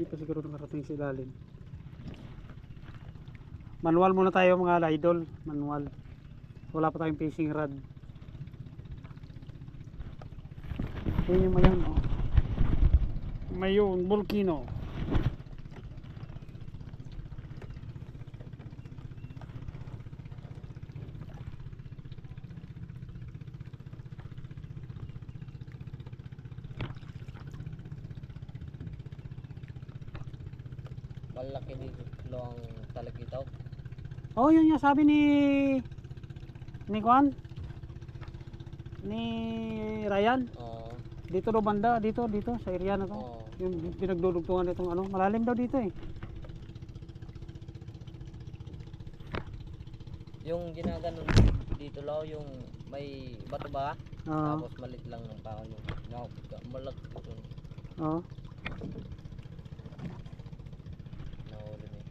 Hindi pa siguro nakarating sa ilalim. Manual muna tayo mga idol. Manual. Wala pa tayong fishing rod. Yan yung mayon. Oh. Mayon, volcano. Malaki dito ang talagitaw. Oh, yun yung sabi ni ni Juan ni Ryan Oo. dito daw banda dito dito sa area na to Oo. yung pinagdudugtungan nitong ano malalim daw dito eh Yung ginaganon dito law yung may bato ba? Oo. Tapos malit lang ng tao yung nakapagka. Malaki ito. Oo. Nahuli na. eh.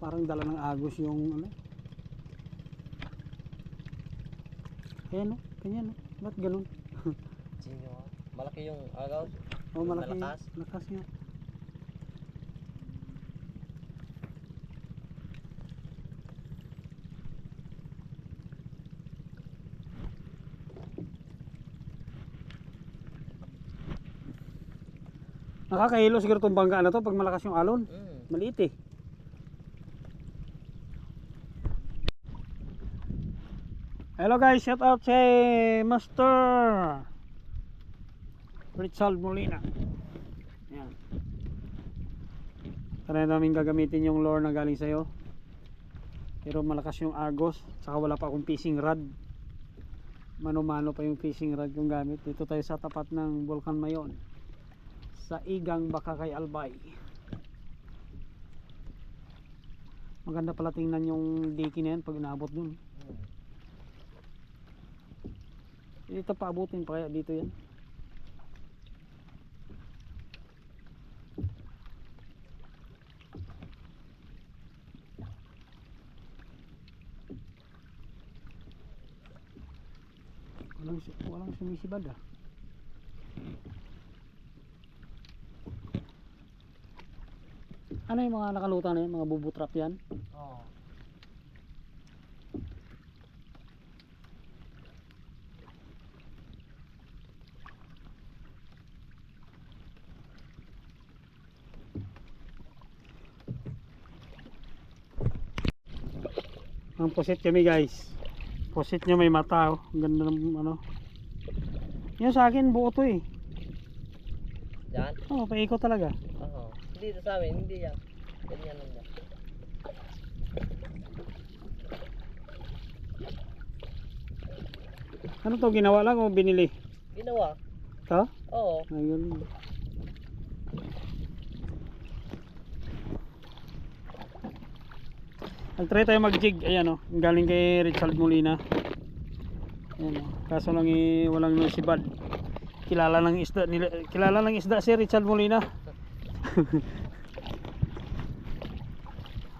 Parang dala ng agos yung ano Ayan o, ganyan o. Ba't ganun? Sino ah? Malaki yung agaw. Oh, malaki. Malakas? Lakas nga. Nakakahilo siguro itong bangga na to pag malakas yung alon. Mm. Maliit eh. Hello guys, shout out si Master Richard Molina. Yan. Tara namin gagamitin yung lure na galing sa'yo. Pero malakas yung agos, saka wala pa akong fishing rod. Mano-mano pa yung fishing rod yung gamit. Dito tayo sa tapat ng Volcan Mayon. Sa Igang Bakakay Albay. Maganda pala tingnan yung diki na yan pag inaabot dun. Mm. Dito pa abutin pa kaya dito yan. Walang, walang sumisibad ah. Ano yung mga nakalutang na yan? Mga bubutrap yan? Oo. Ang pusit kami guys. Pusit niya may mata oh. Ang ganda ng ano. Yan sa akin buo to eh. Yan? Oo, oh, paikot talaga. Oo. Dito sa amin, hindi yan. Ganyan lang yan. Ano to ginawa lang o binili? Ginawa? To? Oo. Ayun. Nag-try tayo mag-jig. Ayan o. Galing kay Richard Molina. Ayan o. Kaso lang eh, walang nasibad. Kilala ng isda nila. Kilala ng isda si Richard Molina.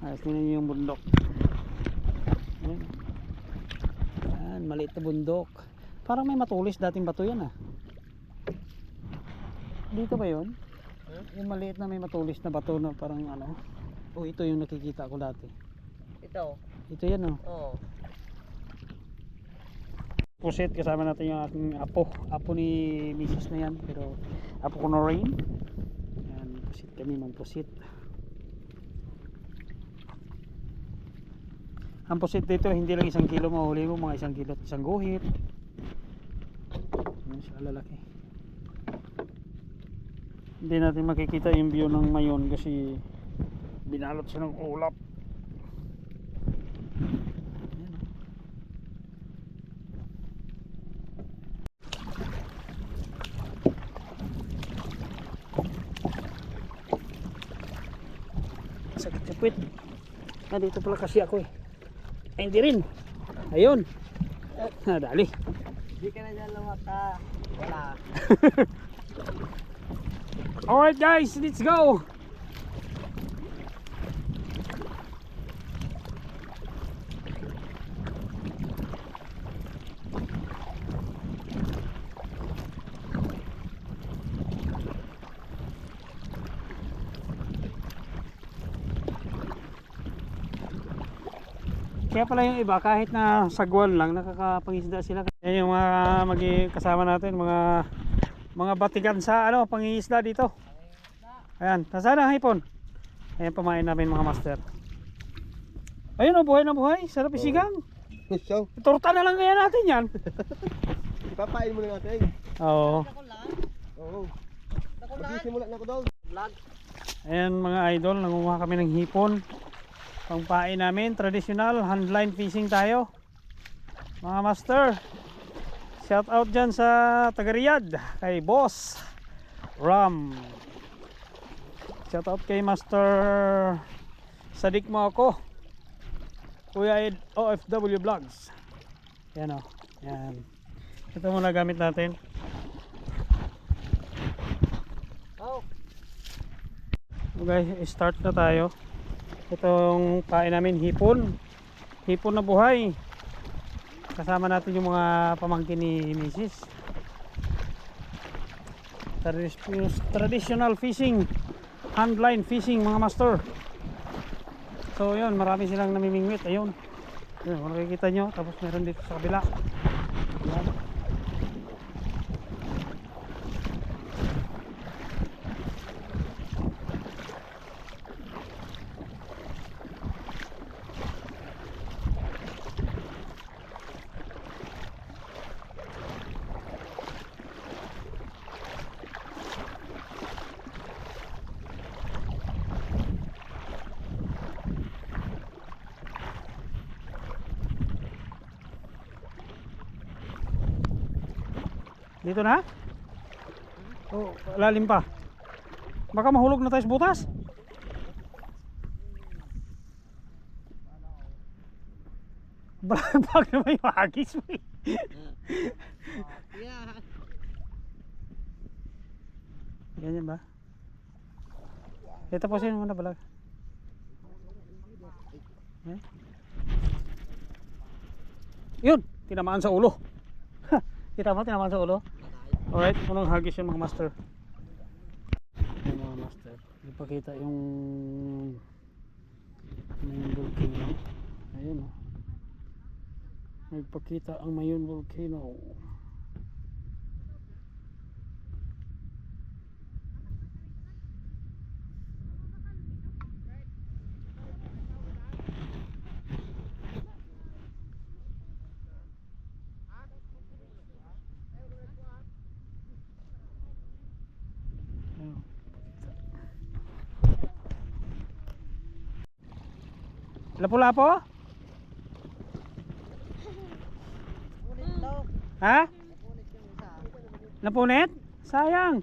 Ayos niyo yung bundok. Ayan. Ayan, maliit na bundok. Parang may matulis dating bato yan ah. Dito ba yun? Yung maliit na may matulis na bato na parang ano. O ito yung nakikita ko dati. Ito. Ito yan oh. Oo. Pusit kasama natin yung aking apo. Apo ni Mrs. na yan. Pero apo ko na rin. Yan, pusit kami mang pusit. Ang pusit dito hindi lang isang kilo mahuli mo. Mga isang kilo at isang guhit. Yan siya lalaki. Hindi natin makikita yung view ng mayon kasi binalot siya ng ulap. Yan, oh. sakit sa puwit ah dito pala kasi ako eh. Ay hindi rin. Ayun. Ah dali. Hindi ka na dyan lumata. Wala. alright guys. Let's go Kaya pala yung iba kahit na sagwan lang nakakapangisda sila. Yan yung mga magi kasama natin, mga mga batigan sa ano, pangingisda dito. Ayan, nasaan ang hipon? Ayan pamain namin mga master. Ayun oh, buhay na buhay. Sarap isigang. So, Torta na lang kaya natin yan. ipapain mo na natin. Oo. Oo. Ako lang. Magsisimula na ako daw. Vlog. Ayan mga idol, nangunguha kami ng hipon. Pangpain namin, traditional, handline fishing tayo. Mga master, shout out dyan sa taga Riyadh, kay Boss Ram. Shout out kay Master Sadik mo ako. Kuya Ed OFW Vlogs. Yan o. Yan. Ito muna gamit natin. Oh. Guys, start na tayo. Itong kain namin hipon. Hipon na buhay. Kasama natin yung mga pamangkin ni. Tradis- Traditional fishing. Handline fishing mga master. So yun, marami silang namimingwit. Ayun. Kung nakikita nyo. Tapos meron dito sa kabila. Yan. Dito na? Oh, lalim pa. Baka mahulog na tayo sa butas. Bakit naman yung hagis mo eh? Ganyan ba? Ito po sino muna balag. Eh? Yun! Tinamaan sa ulo. Kita mo, tinamaan sa ulo. Alright, unang hagis yung mga master. Yung mga master. Ipakita yung mayon volcano. Ayun oh. Nagpakita ang mayon volcano. Ayun. Lapu-lapo? Ha? Napunit? Sayang.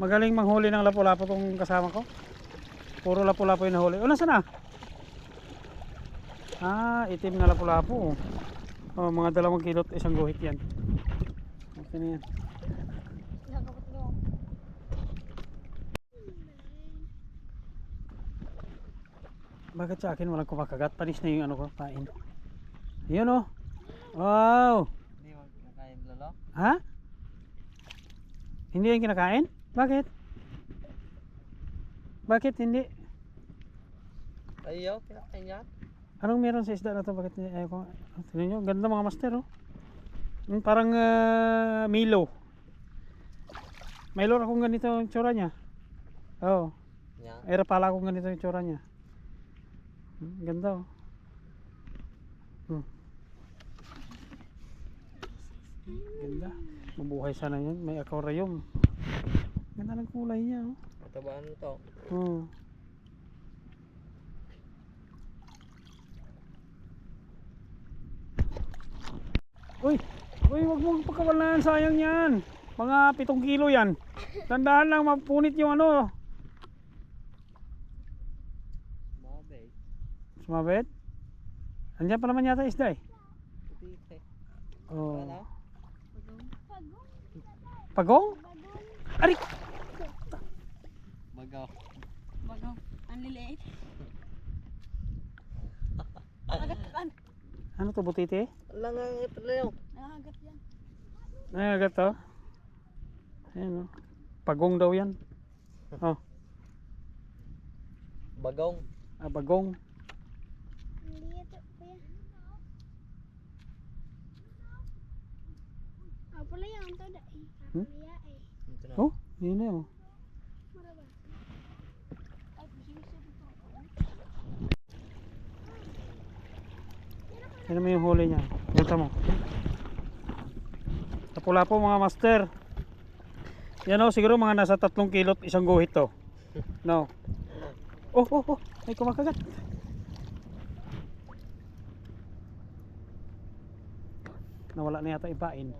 Magaling manghuli ng lapu-lapo tong kasama ko. Puro lapu-lapo yung nahuli. O, nasa na? Ah, itim na lapu-lapo. Oh, mga dalawang kilot isang guhit yan. Okay na yan. Bakit sa akin walang kumakagat? Panis na yung ano ko, pain. Yun oh. Wow. Hindi mo kinakain lolo? Ha? Hindi yan kinakain? Bakit? Bakit hindi? Ayaw, kinakain yan. Anong meron sa isda na to? Bakit? Ayaw ko. Tingnan nyo, ganda mga master oh. Parang ah, Milo. Milo akong ganito yung tsura niya. Oo. Oh, Yan. era pala akong ganito yung tsura niya. Hmm, Ganda oh. Hmm. Ganda. Mabuhay sana yan. May aquarium. Ganda ng kulay niya oh. Matabaan mo to. Hmm. Uy, uy, wag mong pagkawalan, sayang yan. Mga pitong kilo yan. Tandaan lang, mapunit yung ano. Sumabit? Andiyan pa naman yata isda eh. Oh. Pagong? Ari! Bagaw. Bagaw. Ang liliit. Ano to, butiti? Wala nga ito lang. Nangagat yan. Ay, agad to. Ayan oh. Pagong daw yan. Oh, Bagong. ah, bagong. Liit kuya. Pala yan to da. eh. Hmm? Kaya eh. Oh, yun na oh. Yan mo yung huli niya. Punta mo. Tapula po mga master. Yan o, siguro mga nasa tatlong kilot isang guhit to. No. Oh, oh, oh. Ay, kumakagat. Nawala na yata ipain.